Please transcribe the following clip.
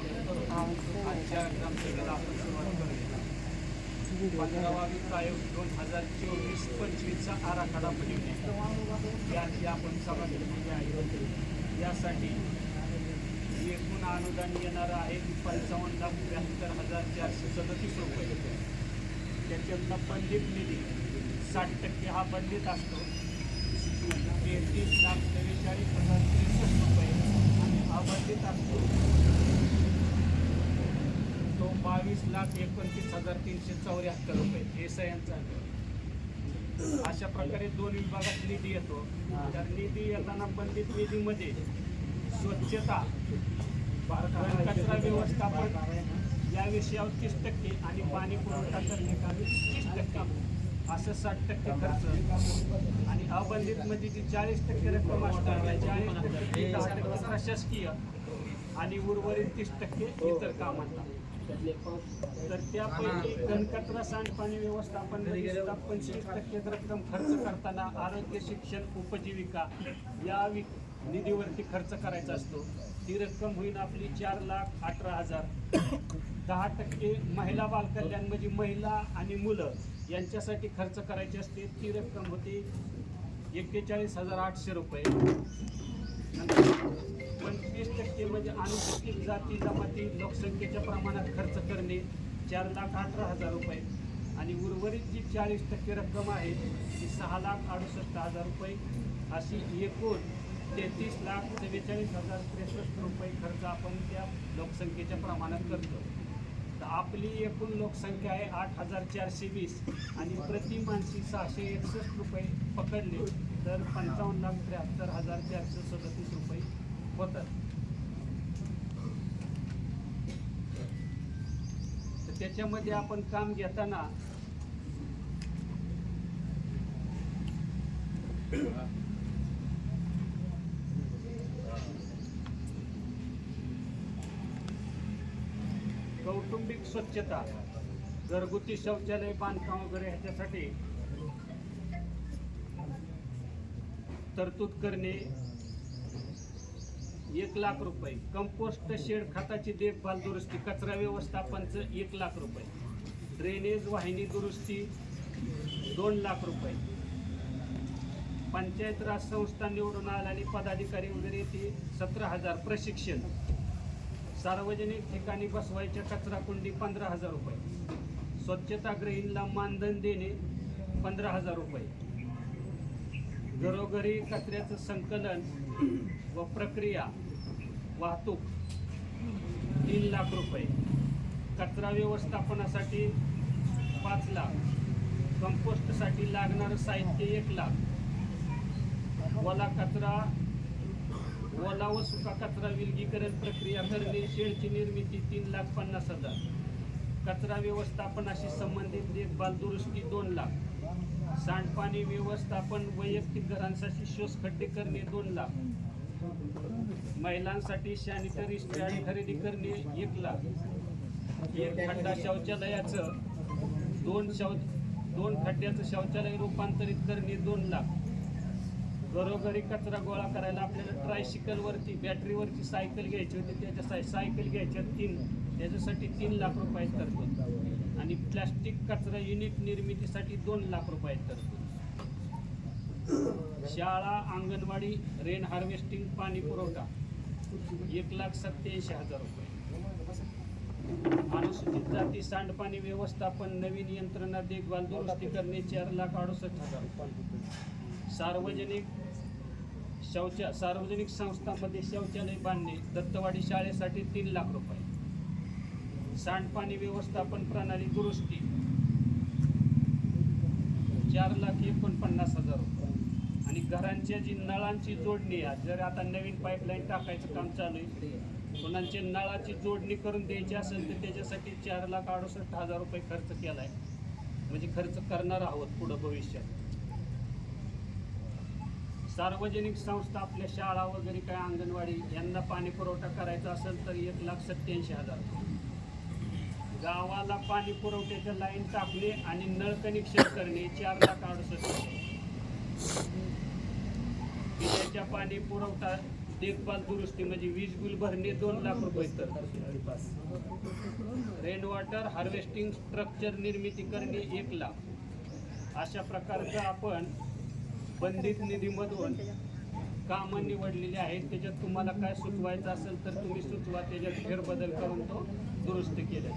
स्वागत आजच्या ग्रामसभेला आपण सुरुवात करूया पंधरावा वित्त आयोग दोन हजार चोवीस पंचवीसचा आराखडा बनविणे याची आपण सभा घेतलेली आहे यासाठी एकूण अनुदान येणार आहे पंचावन्न लाख त्र्याहत्तर हजार चारशे सदतीस रुपये त्याच्यातनं बंधित निधी. साठ टक्के हा बंधित असतो. तेहतीस लाख त्रेचाळीस हजार त्रेसष्ट रुपये. आणि बंधित असतो. तो बावीस लाख एकोणतीस हजार तीनशे चौऱ्याहत्तर रुपये हे यांचा अशा प्रकारे दोन विभागात निधी येतो. तर निधी येताना बंधित निधीमध्ये स्वच्छता कचरा व्यवस्थापन या विषयावर तीस टक्के आणि पाणी पुरवठा करणे तीस टक्के. असं साठ टक्के खर्च. आणि अबंधित म्हणजे जी चाळीस टक्के रक्कम असते चाळीस टक्के प्रशासकीय आणि उर्वरित तीस टक्के इतर कामांना. तर त्यापैकी घनकचरा सांडपाणी व्यवस्थापन पंचवीस टक्के रक्कम खर्च करताना आरोग्य शिक्षण उपजीविका या वि निधीवरती खर्च करायचा असतो. ती रक्कम होईल आपली चार लाख अठरा हजार. दहा टक्के महिला बालकल्याण म्हणजे महिला आणि मुलं यांच्यासाठी खर्च करायची असते. ती रक्कम होती एक्केचाळीस हजार आठशे रुपये. पंचवीस टक्के म्हणजे अनुसूचित जाती जमाती लोकसंख्येच्या प्रमाणात खर्च करणे चार लाख अठरा हजार रुपये. आणि उर्वरित जी चाळीस टक्के रक्कम आहे ती सहा लाख अडुसष्ट हजार रुपये. अशी एकूण तेहतीस लाख चव्वेचाळीस हजार त्रेसष्ट रुपये खर्च आपण त्या लोकसंख्येच्या प्रमाणात करतो. तर आपली एकूण लोकसंख्या आहे आठ हजार चारशे वीस आणि प्रति मानसी सहाशे एकसष्ट रुपये पकडले. तर पंचावन्न लाख त्र्याहत्तर हजार चारशे सदतीस रुपये होतात. तर त्याच्यामध्ये आपण काम घेताना कौटुंबिक स्वच्छता घरगुती शौचालय बांधकाम वगैरे ह्याच्यासाठी तरतूद करणे. एक लाख रुपये. कंपोस्ट शेड खताची देखभाल दुरुस्ती कचरा व्यवस्थापनचं एक लाख रुपये. ड्रेनेज वाहिनी दुरुस्ती दोन लाख रुपये. पंचायत राज संस्था निवडून आल्याने पदाधिकारी वगैरे येते. सतरा हजार प्रशिक्षण. सार्वजनिक ठिकाणी बसवायच्या कचरा कुंडी पंधरा हजार रुपये. स्वच्छतागृहींना मानधन देणे पंधरा हजार रुपये. घरोघरी कचऱ्याचं संकलन व प्रक्रिया वाहतूक तीन लाख रुपये. कचरा व्यवस्थापनासाठी पाच लाख. कंपोस्टसाठी लागणारं साहित्य एक लाख. ओला कचरा ओला व सुका कचरा विलगीकरण प्रक्रिया करणे शेडची निर्मिती तीन लाख पन्नास हजार. कचरा व्यवस्थापनाशी संबंधित देखभाल दुरुस्ती दोन लाख. सांडपाणी व्यवस्थापन वैयक्तिक घरांसाठी शोष खड्डे करणे दोन लाख. महिलांसाठी सॅनिटरी स्टँड खरेदी करणे एक लाख. एक खड्डा शौचालयाचं दोन शौ दोन खड्ड्याचं शौचालय रूपांतरित करणे दोन लाख. घरोघरी कचरा गोळा करायला आपल्याला ट्रायसिकलवरती बॅटरीवरची सायकल घ्यायची होती त्याच्या साय सायकल घ्यायच्या तीन. त्याच्यासाठी तीन लाख रुपये तरतूद आणि प्लास्टिक कचरा युनिट निर्मितीसाठी दोन लाख रुपये तरतूद शाळा अंगणवाडी रेन हार्वेस्टिंग पाणी पुरवठा. एक लाख सत्याऐंशी हजार रुपये. अनुसूचित जाती सांडपाणी व्यवस्थापन नवीन यंत्रणा देखभाल दुरुस्ती करणे चार लाख अडुसष्ट हजार रुपये. सार्वजनिक शौचा सार्वजनिक संस्थांमध्ये शौचालय बांधणे दत्तवाडी शाळेसाठी तीन लाख रुपये. सांडपाणी व्यवस्थापन प्रणाली दुरुस्ती. चार लाख एकोणपन्नास हजार रुपये. आणि घरांच्या जी नळांची जोडणी आहे जर आता नवीन पाईपलाईन टाकायचं काम चालू आहे कोणाच्या नळाची जोडणी करून द्यायची असेल तर त्याच्यासाठी चार लाख अडुसष्ट हजार रुपये खर्च केला आहे म्हणजे खर्च करणार आहोत पुढं भविष्यात. सार्वजनिक संस्था आपल्या शाळा वगैरे काय अंगणवाडी यांना पाणी पुरवठा करायचा असेल तर एक लाख सत्याऐंशी हजार. गावाला पाणी पुरवठ्याच्या लाईन टाकणे आणि नळ कनेक्शन करणे चार लाख अडुसष्ट पिण्याच्या पाणी पुरवठा देखभाल दुरुस्ती म्हणजे वीज बिल भरणे दोन लाख रुपये. तर रेन वॉटर हार्वेस्टिंग स्ट्रक्चर निर्मिती करणे एक लाख. अशा प्रकारचं आपण बंधित निधीमधून कामं निवडलेली आहेत. त्याच्यात तुम्हाला काय सुचवायचं असेल तर तुम्ही सुचवा. त्याच्यात फेरबदल करून तो दुरुस्त केला